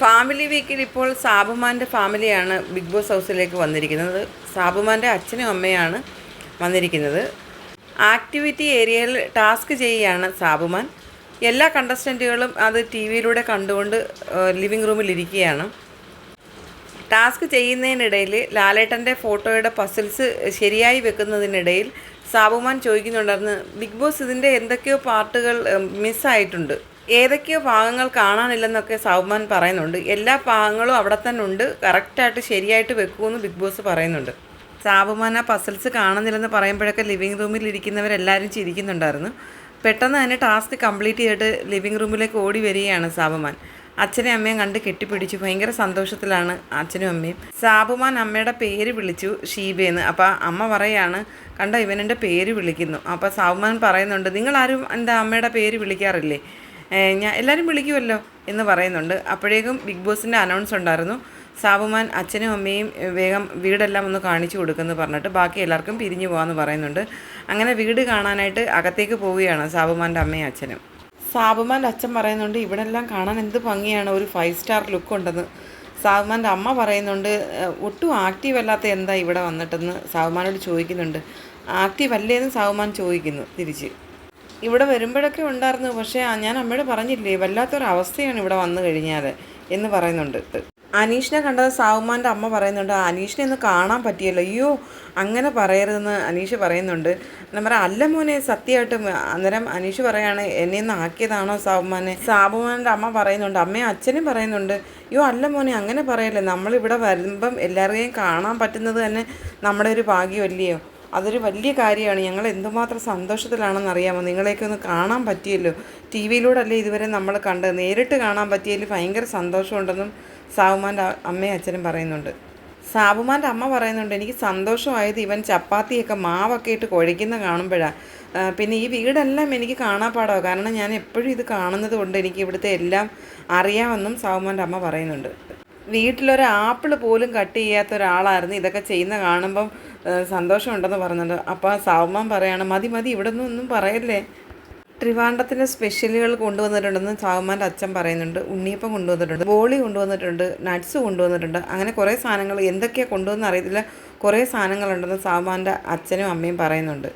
Family വീക്കിൽ ഇപ്പോൾ സാബുമാന്റെ ഫാമിലിയാണ് ബിഗ് ബോസ് ഹൗസിലേക്ക് വന്നിരിക്കുന്നത്. സാബുമാന്റെ അച്ഛനും അമ്മയാണ് വന്നിരിക്കുന്നത്. ആക്ടിവിറ്റി ഏരിയയിൽ ടാസ്ക് ചെയ്യുകയാണ് സാബുമാൻ. എല്ലാ കണ്ടസ്റ്റന്റുകളും അത് ടി വിയിലൂടെ കണ്ടുകൊണ്ട് ലിവിങ് റൂമിൽ ഇരിക്കുകയാണ്. ടാസ്ക് ചെയ്യുന്നതിനിടയിൽ ലാലേട്ടന്റെ ഫോട്ടോയുടെ പസിൽസ് ശരിയായി വെക്കുന്നതിനിടയിൽ സാബുമാൻ ചോദിക്കുന്നുണ്ടായിരുന്നു ബിഗ് ബോസ് ഇതിന്റെ എന്തൊക്കെയോ പാർട്ടുകൾ മിസ്സായിട്ടുണ്ട്. ഏതൊക്കെയോ ഭാഗങ്ങൾ കാണാനില്ലെന്നൊക്കെ സൗമാൻ പറയുന്നുണ്ട്. എല്ലാ ഭാഗങ്ങളും അവിടെ തന്നെ ഉണ്ട്. കറക്റ്റായിട്ട് ശരിയായിട്ട് വെക്കുമെന്ന് ബിഗ് ബോസ് പറയുന്നുണ്ട്. സാബുമാൻ ആ പസിൽസ് കാണുന്നില്ലെന്ന് പറയുമ്പോഴൊക്കെ ലിവിങ് റൂമിൽ ഇരിക്കുന്നവരെല്ലാവരും ചിരിക്കുന്നുണ്ടായിരുന്നു. പെട്ടെന്ന് തന്നെ ടാസ്ക് കംപ്ലീറ്റ് ചെയ്തിട്ട് ലിവിങ് റൂമിലേക്ക് ഓടി വരികയാണ് സാബുമാൻ. അച്ഛനെ അമ്മയും കണ്ട് കെട്ടിപ്പിടിച്ചു. ഭയങ്കര സന്തോഷത്തിലാണ് അച്ഛനും അമ്മയും. സാബുമാൻ അമ്മയുടെ പേര് വിളിച്ചു ഷീബയെന്ന് അപ്പോൾ അമ്മ പറയാണ് കണ്ടോ ഇവനെന്റെ പേര് വിളിക്കുന്നു. അപ്പോൾ സാബുമാൻ പറയുന്നുണ്ട് നിങ്ങളാരും എന്താ അമ്മയുടെ പേര് വിളിക്കാറില്ലേ? ഞാൻ എല്ലാവരും വിളിക്കുമല്ലോ എന്ന് പറയുന്നുണ്ട്. അപ്പോഴേക്കും ബിഗ് ബോസിന്റെ അനൗൺസ് ഉണ്ടായിരുന്നു. സാബുമാൻ അച്ഛനും അമ്മയും വേഗം വീടെല്ലാം ഒന്ന് കാണിച്ചു കൊടുക്കുമെന്ന് പറഞ്ഞിട്ട് ബാക്കി എല്ലാവർക്കും പിരിഞ്ഞു പോകാമെന്ന് പറയുന്നുണ്ട്. അങ്ങനെ വീട് കാണാനായിട്ട് അകത്തേക്ക് പോവുകയാണ് സാബുമാന്റെ അമ്മയും അച്ഛനും. സാബുമാന്റെ അച്ഛൻ പറയുന്നുണ്ട് ഇവിടെ എല്ലാം കാണാൻ എന്ത് ഭംഗിയാണ് ഒരു ഫൈവ് സ്റ്റാർ ലുക്ക് ഉണ്ടെന്ന്. സാബുമാന്റെ അമ്മ പറയുന്നുണ്ട് ഒട്ടും ആക്റ്റീവ് അല്ലാത്ത എന്താ ഇവിടെ വന്നിട്ടെന്ന്? സാബുമാനോട് ചോദിക്കുന്നുണ്ട് ആക്റ്റീവ് അല്ലേന്ന് സാബുമാൻ ചോദിക്കുന്നു തിരിച്ച്. ഇവിടെ വരുമ്പോഴൊക്കെ ഉണ്ടായിരുന്നു. പക്ഷേ ഞാൻ അമ്മയോട് പറഞ്ഞില്ലേ വല്ലാത്തൊരവസ്ഥയാണ് ഇവിടെ വന്നു കഴിഞ്ഞാൽ എന്ന് പറയുന്നുണ്ട്. അനീഷിനെ കണ്ടത് സാവുമാന്റെ അമ്മ പറയുന്നുണ്ട് "ആ, അനീഷിനെ ഒന്ന് കാണാൻ പറ്റിയല്ലോ. അയ്യോ അങ്ങനെ പറയരുതെന്ന് അനീഷ് പറയുന്നുണ്ട്. ഞാൻ പറയാം അല്ല മോനെ സത്യമായിട്ടും അന്നേരം അനീഷ് പറയാണ് എന്നെ ഒന്ന് ആക്കിയതാണോ സാബുമാനെ സാബുമാന്റെ അമ്മ പറയുന്നുണ്ട് അമ്മയും അച്ഛനും പറയുന്നുണ്ട് അയ്യോ അല്ല മോനെ അങ്ങനെ പറയല്ലേ. നമ്മളിവിടെ വരുമ്പം എല്ലാവരെയും കാണാൻ പറ്റുന്നത് തന്നെ നമ്മുടെ ഒരു ഭാഗ്യമല്ലയോ? അതൊരു വലിയ കാര്യമാണ്. ഞങ്ങൾ എന്തുമാത്രം സന്തോഷത്തിലാണെന്ന് അറിയാമോ? നിങ്ങളെയൊക്കെ ഒന്ന് കാണാൻ പറ്റിയല്ലോ. ടി വിയിലൂടെ ഇതുവരെ നമ്മൾ കണ്ടത്. നേരിട്ട് കാണാൻ പറ്റിയതിൽ ഭയങ്കര സന്തോഷമുണ്ടെന്നും സാവുമാന്റെ അമ്മയും അച്ഛനും പറയുന്നുണ്ട്. സാബുമാന്റെ അമ്മ പറയുന്നുണ്ട് എനിക്ക് സന്തോഷമായത് ഇവൻ ചപ്പാത്തിയൊക്കെ മാവൊക്കെ ഇട്ട് കുഴയ്ക്കുന്ന കാണുമ്പോഴാണ് പിന്നെ ഈ വീടെല്ലാം എനിക്ക് കാണാപ്പാടോ. കാരണം ഞാൻ എപ്പോഴും ഇത് കാണുന്നത് കൊണ്ട് എനിക്ക് ഇവിടുത്തെ എല്ലാം അറിയാമെന്നും സാബുമാന്റെ അമ്മ പറയുന്നുണ്ട്. വീട്ടിലൊരു ആപ്പിൾ പോലും കട്ട് ചെയ്യാത്ത ഒരാളായിരുന്നു ഇതൊക്കെ ചെയ്യുന്ന കാണുമ്പം സന്തോഷമുണ്ടെന്ന് പറയുന്നുണ്ട് അപ്പോൾ സാവുമാൻ പറയാണ് മതി മതി ഇവിടെ ഒന്നും ഒന്നും പറയല്ലേ? ട്രിവാൻഡത്തിന്റെ സ്പെഷ്യലുകൾ കൊണ്ടുവന്നിട്ടുണ്ടെന്ന് സാവുമാന്റെ അച്ഛൻ പറയുന്നുണ്ട്. ഉണ്ണിയപ്പം കൊണ്ടുവന്നിട്ടുണ്ട് ബോളി കൊണ്ടുവന്നിട്ടുണ്ട് നട്ട്സ് കൊണ്ടുവന്നിട്ടുണ്ട്. അങ്ങനെ കുറേ സാധനങ്ങൾ എന്തൊക്കെയാണ് കൊണ്ടുവന്ന് അറിയത്തില്ല കുറേ സാധനങ്ങളുണ്ടെന്ന് സാവുമാന്റെ അച്ഛനും അമ്മയും പറയുന്നുണ്ട്.